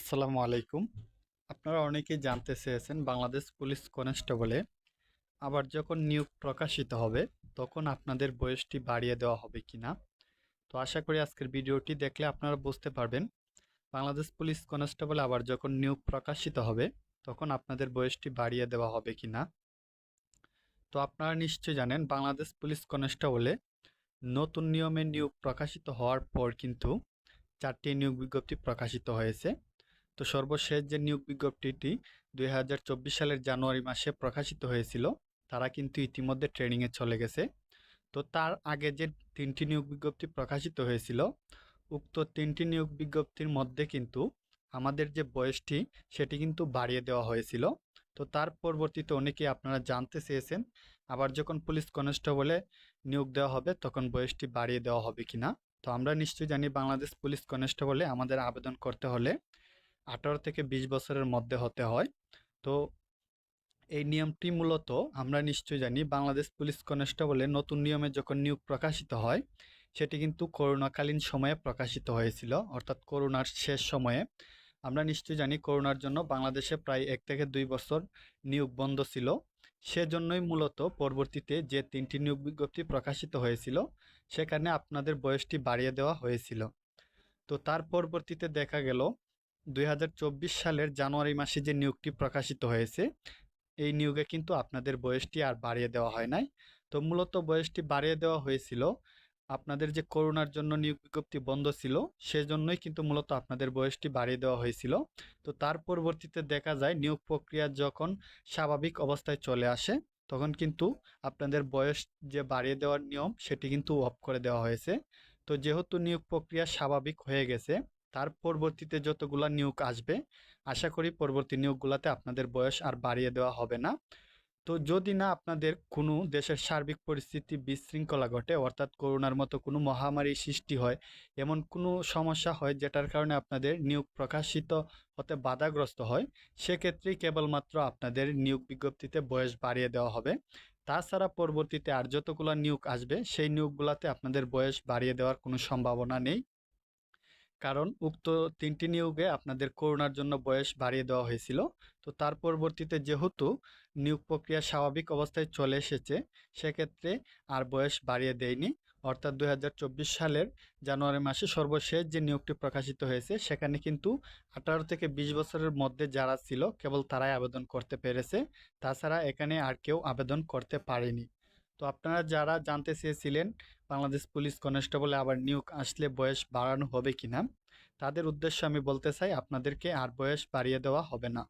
আসসালামু আলাইকুম। আপনারা অনেকেই জানতে চেয়েছেন বাংলাদেশ পুলিশ কনস্টেবলে আবার যখন নিয়োগ প্রকাশিত হবে, তখন আপনাদের বয়সটি বাড়িয়ে দেওয়া হবে কি না তো আশা করি আজকের ভিডিওটি দেখলে আপনারা বুঝতে পারবেন। বাংলাদেশ পুলিশ কনস্টেবলে আবার যখন নিয়োগ প্রকাশিত হবে, তখন আপনাদের বয়সটি বাড়িয়ে দেওয়া হবে কি না তো আপনারা নিশ্চয়ই জানেন, বাংলাদেশ পুলিশ কনস্টেবলে নতুন নিয়মে নিয়োগ প্রকাশিত হওয়ার পর কিন্তু চারটি নিয়োগ বিজ্ঞপ্তি প্রকাশিত হয়েছে। তো সর্বশেষ যে নিয়োগ বিজ্ঞপ্তিটি দুই হাজার চব্বিশ সালের জানুয়ারি মাসে প্রকাশিত হয়েছিল, তারা কিন্তু ইতিমধ্যে ট্রেনিংয়ে চলে গেছে। তো তার আগে যে তিনটি নিয়োগ বিজ্ঞপ্তি প্রকাশিত হয়েছিল, উক্ত তিনটি নিয়োগ বিজ্ঞপ্তির মধ্যে কিন্তু আমাদের যে বয়সটি, সেটি কিন্তু বাড়িয়ে দেওয়া হয়েছিল। তো তার পরবর্তীতে অনেকেই আপনারা জানতে চেয়েছেন, আবার যখন পুলিশ কনস্টেবলে নিয়োগ দেওয়া হবে, তখন বয়সটি বাড়িয়ে দেওয়া হবে কিনা? তো আমরা নিশ্চয়ই জানি বাংলাদেশ পুলিশ কনস্টেবলে আমাদের আবেদন করতে হলে আঠারো থেকে বিশ বছরের মধ্যে হতে হয়। তো এই নিয়মটি মূলত আমরা নিশ্চয়ই জানি, বাংলাদেশ পুলিশ কনস্টেবলে নতুন নিয়মে যখন নিয়োগ প্রকাশিত হয়, সেটি কিন্তু করোনাকালীন সময়ে প্রকাশিত হয়েছিল। অর্থাৎ করোনার শেষ সময়ে। আমরা নিশ্চয়ই জানি করোনার জন্য বাংলাদেশে প্রায় এক থেকে দুই বছর নিয়োগ বন্ধ ছিল। সেজন্যই মূলত পরবর্তীতে যে তিনটি নিয়োগ বিজ্ঞপ্তি প্রকাশিত হয়েছিল, সেখানে আপনাদের বয়সটি বাড়িয়ে দেওয়া হয়েছিল। তো তার পরবর্তীতে দেখা গেল দুই হাজার চব্বিশ সালের জানুয়ারি মাসে যে নিয়োগটি প্রকাশিত হয়েছে, এই নিয়োগে কিন্তু আপনাদের বয়সটি আর বাড়িয়ে দেওয়া হয় নাই। তো মূলত বয়সটি বাড়িয়ে দেওয়া হয়েছিল, আপনাদের যে করোনার জন্য নিয়োগ বিজ্ঞপ্তি বন্ধ ছিল, সেজন্যই কিন্তু মূলত আপনাদের বয়সটি বাড়িয়ে দেওয়া হয়েছিল। তো তার পরবর্তীতে দেখা যায়, নিয়োগ প্রক্রিয়া যখন স্বাভাবিক অবস্থায় চলে আসে, তখন কিন্তু আপনাদের বয়স যে বাড়িয়ে দেওয়ার নিয়ম, সেটি কিন্তু অফ করে দেওয়া হয়েছে। তো যেহেতু নিয়োগ প্রক্রিয়া স্বাভাবিক হয়ে গেছে তার পরবর্তীতে যতগুলা নিয়োগ আসবে, আশা করি পরবর্তী নিয়োগগুলোতে আপনাদের বয়স আর বাড়িয়ে দেওয়া হবে না। তো যদি না আপনাদের কোনো দেশের সার্বিক পরিস্থিতি বিশৃঙ্খলা ঘটে, অর্থাৎ করোনার মতো কোনো মহামারী সৃষ্টি হয়, এমন কোনো সমস্যা হয় যেটার কারণে আপনাদের নিয়োগ প্রকাশিত হতে বাধাগ্রস্ত হয়, সেক্ষেত্রেই কেবলমাত্র আপনাদের নিয়োগ বিজ্ঞপ্তিতে বয়স বাড়িয়ে দেওয়া হবে। তাছাড়া পরবর্তীতে আর যতগুলো নিয়োগ আসবে, সেই নিয়োগগুলোতে আপনাদের বয়স বাড়িয়ে দেওয়ার কোনো সম্ভাবনা নেই। কারণ উক্ত তিনটি নিয়োগে আপনাদের করোনার জন্য বয়স বাড়িয়ে দেওয়া হয়েছিল। তো তার পরবর্তীতে যেহেতু নিয়োগ প্রক্রিয়া স্বাভাবিক অবস্থায় চলে এসেছে, সেক্ষেত্রে আর বয়স বাড়িয়ে দেয়নি। অর্থাৎ দু হাজার চব্বিশ সালের জানুয়ারি মাসে সর্বশেষ যে নিয়োগটি প্রকাশিত হয়েছে, সেখানে কিন্তু আঠারো থেকে বিশ বছরের মধ্যে যারা ছিল, কেবল তারাই আবেদন করতে পেরেছে। তাছাড়া এখানে আর কেউ আবেদন করতে পারেনি। তো আপনারা যারা জানতে চেয়েছিলেন বাংলাদেশ পুলিশ কনস্টেবলে আবার নিয়োগ আসলে বয়স বাড়ানো হবে কিনা, তাদের উদ্দেশ্যে আমি বলতে চাই আপনাদেরকে আর বয়স বাড়িয়ে দেওয়া হবে না।